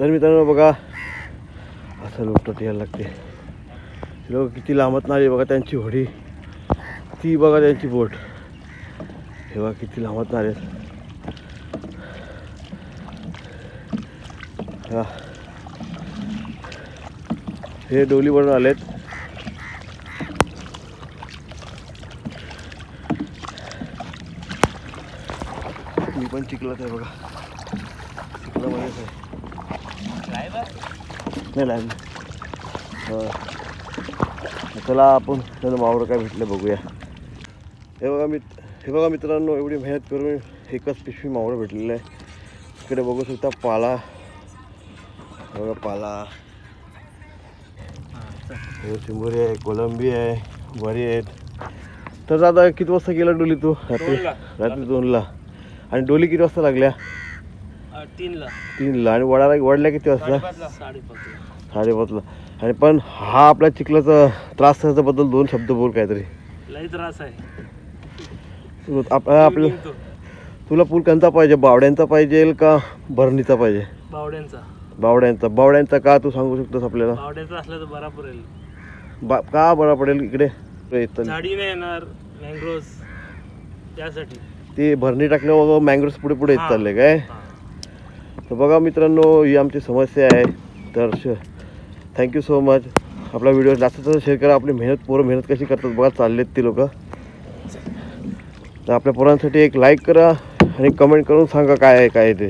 तर मित्रांनो बघा असं लोटत यायला लागते. लोक किती लांबत नाही बघा त्यांची होडी. ती बघा त्यांची बोट. हे बघा किती लांबत नाही हा. हे डोली आले आलेत. मी पण चिखलात आहे बघा. चिखलामध्येच आहे. नाही नाही. हा. चला आपण त्यानं मावळं काय भेटलं बघूया. हे बघा मित हे बघा मित्रांनो एवढी मेहनत करून एकच पिशवी मावळं भेटलेलं आहे. इकडे बघू शकता पाला. बघा पाला. चिंबोरी आहे कोलंबी आहे वरी आहेत. तर दादा किती वाजता गेला डोली तू? रात्री. रात्री दोनला. आणि डोली किती वाजता लागल्या? तीनला. तीनला. आणि वडाला वडल्या किती वाजता? साडेपाचला. आणि पण हा आपल्या चिखलाचा त्रास त्याच्याबद्दल दोन शब्द बोल काहीतरी. लई त्रास आहे. तू- आप- आपलं निघतो. तुला पूल कोणता पाहिजे बावड्यांचा पाहिजे का भरणीचा पाहिजे? बावड्यांचा. बावड्यांचा. बावड्यांचा का तू सांगू शकतोस आपल्याला? बावड्यांचा असला तर बरा पडेल. बा का बरा पडेल इकडे? इथं. झाडी नाही येणार मँग्रोज त्यासाठी. ते भरणी टाकल्यावर मँग्रोव्स पुढे पुढे येत. चालले काय? हा. तर बघा मित्रांनो ही आमची समस्या आहे. तर श थँक्यू सो मच आपला व्हिडिओ जास्त जास्त शेअर करा. आपली मेहनत पोरं मेहनत कशी करतात बघा चाललेत ती लोक. तर आपल्या पोरांसाठी एक लाईक करा आणि कमेंट करून सांगा काय आहे काय ते.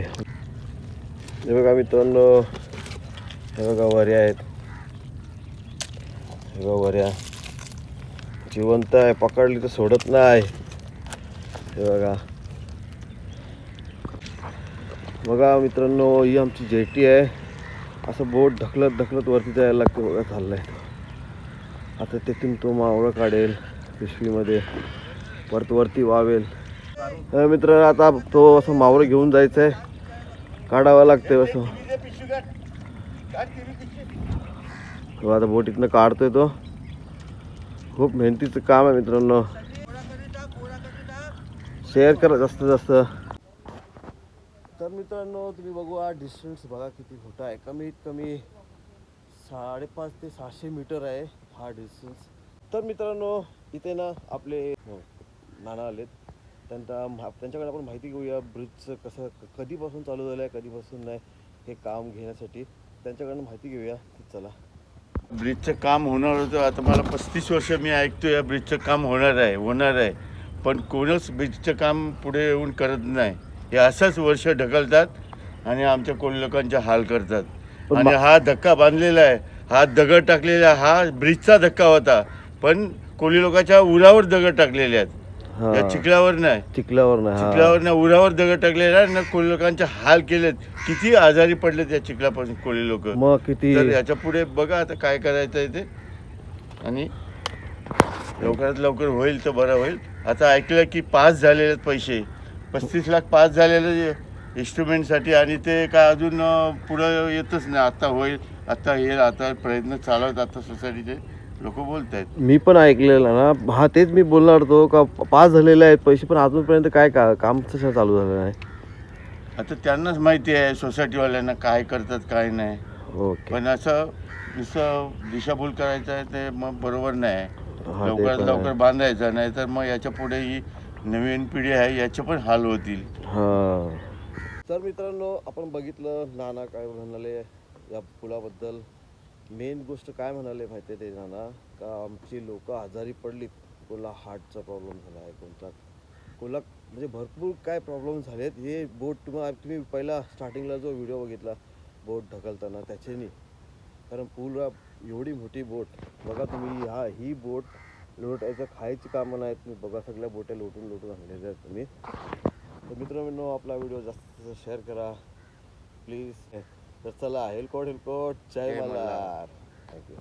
हे बघा मित्रांनो हे बघा वऱ्या आहेत. हे बघा वऱ्या. जिवंत आहे पकडली तर सोडत नाही. हे बघा. बघा मित्रांनो ही आमची जेटी आहे. असं बोट ढकलत ढकलत वरती जायला लागतं बघा चाललं आहे आता तिथून तो मावळं काढेल पिशवीमध्ये. परत वरती वावेल. मित्र आता तो असं मावळं घेऊन जायचं आहे काढावं लागतंय असं. तो आता बोट इथनं काढतोय तो. खूप मेहनतीचं काम आहे मित्रांनो. शेअर करा जास्त जास्त. तर मित्रांनो तुम्ही बघू हा डिस्टन्स बघा किती मोठा आहे. कमीत कमी साडेपाच ते सहाशे मीटर आहे हा डिस्टन्स तर मित्रांनो इथे ना आपले हो, नाना आलेत. त्यांचा त्यांच्याकडे आपण माहिती घेऊया ब्रिजचं कसं कधीपासून चालू झालं आहे कधीपासून नाही हे काम घेण्यासाठी. त्यांच्याकडनं माहिती घेऊया. चला. ब्रिजचं काम होणार होतं. आता मला पस्तीस वर्ष मी ऐकतो या ब्रिजचं काम होणार आहे होणार आहे. पण कोणच ब्रिजचं काम पुढे येऊन करत नाही. हे असंच वर्ष ढकलतात आणि आमच्या कोण लोकांचे हाल करतात. आणि हा धक्का बांधलेला आहे. हा दगड टाकलेला हा ब्रिजचा धक्का होता. पण कोळी लोकांच्या उरावर दगड टाकलेले आहेत. या चिखलावर नाही. चिखल्यावर नाही हा. चिखलावर ना उरावर दगड टाकलेला आहे ना कोळी लोकांचे हाल केलेत. किती आजारी पडलेत या चिखलापासून कोळी लोक. मग किती? तर याच्यापुढे बघा आता काय करायचं आहे ते. आणि लवकरात लवकर होईल तर बरं होईल. आता ऐकलं की पास झालेले आहेत पैसे. पस्तीस लाख पास झालेले इन्स्ट्रुमेंटसाठी आणि ते काय अजून पुढं येतच नाही. आता होईल आता येईल आता प्रयत्न चालू आहेत आता सोसायटीचे लोक बोलत आहेत मी पण ऐकलेलं ना हा तेच मी बोलणार होतो का पास झालेले आहेत पैसे पण अजूनपर्यंत काय का काम तसं चालू झालं नाही आता त्यांनाच माहिती आहे सोसायटीवाल्यांना काय करतात काय नाही. ओके. पण असं नुसतं दिशाभूल करायचं आहे ते मग बरोबर नाही. हा, लवकरात लवकर. बांधायचं नाही तर मग याच्यापुढे ही नवीन पिढी आहे याचे पण हाल होतील. हा. तर मित्रांनो आपण बघितलं नाना काय म्हणाले या पुलाबद्दल. मेन गोष्ट काय म्हणाले माहिती आहे ते नाना? का आमची लोक आजारी पडलीत? कोणाला हार्टचा प्रॉब्लेम झाला आहे? कोणता कोणाला म्हणजे भरपूर काय प्रॉब्लेम झालेत? हे बोट तुम्हाला तुम्ही पहिला स्टार्टिंगला जो व्हिडिओ बघितला बोट ढकलताना त्याच्यानी. कारण पूल एवढी मोठी बोट. बघा तुम्ही हा ही बोट लोटायचं खायची कामं नाहीत. तुम्ही बघा सगळ्या बोट्या लोटून लोटून आणलेल्या आहेत तुम्ही. तर मित्रांनो आपला व्हिडिओ जास्तीत जास्त शेअर करा. प्लीज. तर चला हेलकोट हेलकोट. जय मल्हार. थँक्यू